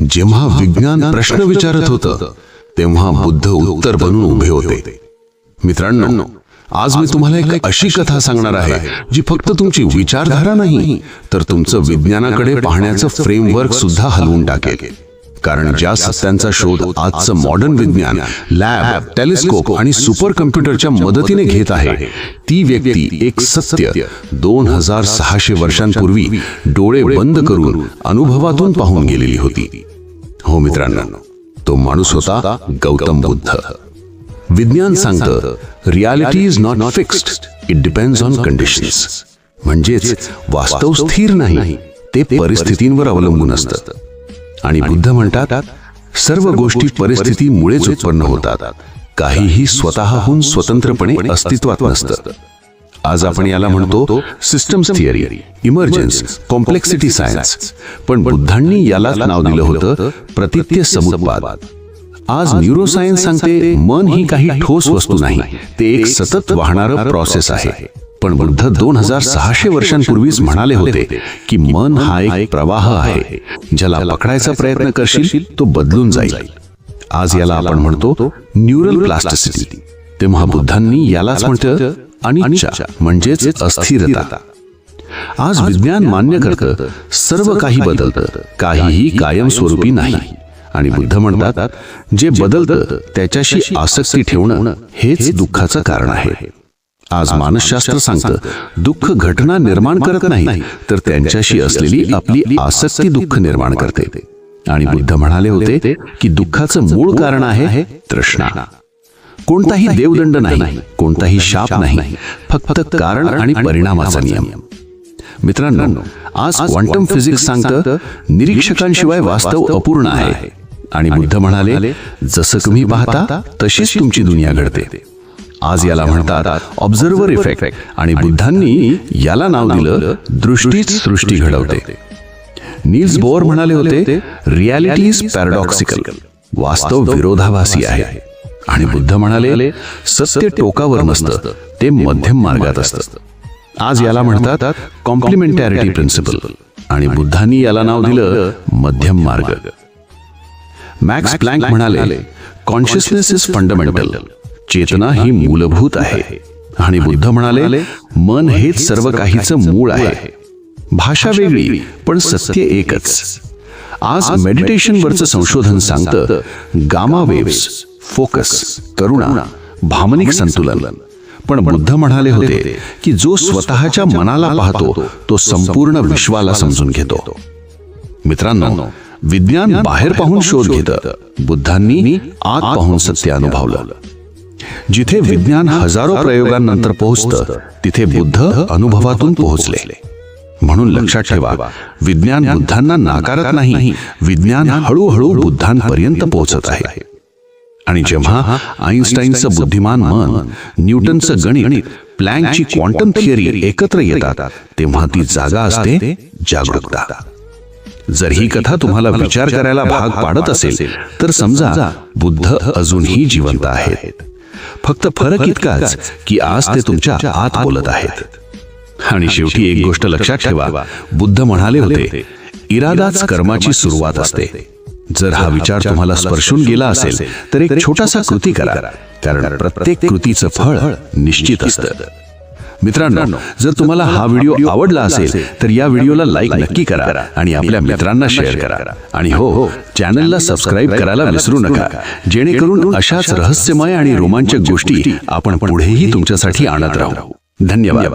जेव्हा विज्ञान प्रश्न विचारत होतं तेव्हा बुद्ध उत्तर बनून उभे होते. मित्रांनो आज मी तुम्हाला एक अशी कथा सांगणार आहे जी फक्त तुमची विचारधारा नाही तर तुमचं विज्ञानाकडे पाहण्याचं फ्रेमवर्क सुद्धा हलवून टाकेल. कारण ज्या सत्यांचा शोध आजचं मॉडर्न विज्ञान लॅब टेलिस्कोप आणि सुपर कम्प्युटरच्या मदतीने घेत आहे. ती व्यक्ती एक सत्य. दोन हजार सहाशे वर्षांपूर्वी डोळे बंद करून अनुभवातून पाहून गेलेली होती हो मित्रांनो तो माणूस होता गौतम बुद्ध. विज्ञान सांगतं reality is not fixed it depends on conditions म्हणजेच वास्तव स्थिर नाही ते परिस्थितींवर अवलंबून असतं. आणि बुद्ध म्हणतात सर्व गोष्टी परिस्थितीमुळेच उत्पन्न होतात काहीही स्वतःहून स्वतंत्रपणे अस्तित्वात नसतं. आज आपण याला म्हणतो systems theory emergence complexity science पण बुद्धांनी याला नाव दिलं होतं प्रतित्य समुत्पाद. आज न्यूरोसायन्स सांगते मन ही काही ठोस वस्तू नाही. ते एक सतत वाहणारं प्रोसेस आहे. पण बुद्ध दोन हजार सहाशे वर्षांपूर्वीच म्हणाले होते की मन हा एक प्रवाह आहे ज्याला पकडायचा प्रयत्न करशील तो बदलून जाईल. आज याला आपण म्हणतो न्यूरल प्लास्टिसिटी तेव्हा बुद्धांनी यालाच म्हणतं अनिच्छा म्हणजेच अस्थिरता. आज विज्ञान मान्य करतं सर्व काही बदलतं काहीही कायमस्वरूपी नाही. आणि बुद्ध म्हणतात जे बदलतं त्याच्याशी आसक्ती ठेवणं हेच दुःखाचं कारण आहे. आज मानसशास्त्र सांगतं दुःख घटना निर्माण करत नाही तर त्यांच्याशी असलेली आपली आसक्ती दुःख निर्माण करते. आणि बुद्ध म्हणाले होते की दुःखाचं मूळ कारण आहे तृष्णा. कोणताही देवदंड नाही कोणताही शाप नाही फक्त कारण आणि परिणामाचा नियम. मित्रांनो आज क्वांटम फिजिक्स सांगतं निरीक्षकांशिवाय वास्तव अपूर्ण आहे. आणि बुद्ध म्हणाले जसं तुम्ही पाहता तशीच तुमची दुनिया घडते. आज याला म्हणतात ऑब्झर्वर इफेक्ट आणि बुद्धांनी याला नाव दिलं दृष्टीच सृष्टी घडवते. नील्स बोर म्हणाले होते रियालिटी इज पॅराडॉक्सिकल वास्तव विरोधाभासी आहे. आणि बुद्ध म्हणाले सत्य टोकावर नसतं ते मध्यम मार्गात असतं. आज याला म्हणतात कॉम्प्लिमेंटॅरिटी प्रिन्सिपल आणि बुद्धांनी याला नाव दिलं मध्यम मार्ग. मॅक्स प्लँक म्हणाले कॉन्शियसनेस इज फंडामेंटल. चेतना ही मूलभूत आहे. आणि बुद्ध म्हणाले मन हेच सर्व काहीचं मूळ आहे. भाषा वेगळी पण सत्य एकच. आज मेडिटेशन वरचं संशोधन सांगतं गामा वेव्स फोकस करुणा भावनिक संतुलन. पण बुद्ध म्हणाले होते की जो स्वतःच्या मनाला पाहतो तो संपूर्ण विश्वाला समजून घेतो. मित्रांनो विज्ञान बाहेर पाहून शोध घेतं. बुद्धांनी आत पाहून सत्य अनुभवलं. जिथे विज्ञान हजारो प्रयोगांनंतर पोहोचतं तिथे बुद्ध अनुभवातून पोहोचले. म्हणून लक्षात ठेवा विज्ञान बुद्धांना नाकारत नाही. विज्ञान हळूहळू बुद्धांपर्यंत पोहोचत आहे. आणि जेव्हा आईन्स्टाईनचं बुद्धिमान मन न्यूटनचं गणित प्लँकची क्वांटम थिअरी एकत्र येतात तेव्हा ती जागा असते जागरूकता. जर ही कथा तुम्हाला विचार करायला भाग पाडत असेल तर समजा बुद्ध अजूनही जिवंत आहेत. फक्त फरक इतकाच की आज ते तुमच्या आत बोलत आहेत. आणि शेवटी एक गोष्ट लक्षात ठेवा. बुद्ध म्हणाले होते इरादाच कर्माची सुरुवात असते. जर हा विचार तुम्हाला स्पर्शून गेला असेल तर एक छोटासा कृती करा कारण प्रत्येक कृतीचं फळ निश्चित असतं. मित्रांनो जर तुम्हाला हा व्हिडिओ आवडला असेल तर या व्हिडिओला लाईक नक्की करा आणि आपल्या मित्रांना शेअर करा. आणि हो हो चॅनलला सबस्क्राईब करायला विसरू नका. जेणेकरून अशाच रहस्यमय आणि रोमांचक गोष्टी आपण पुढेही तुमच्यासाठी आणत राहू. धन्यवाद.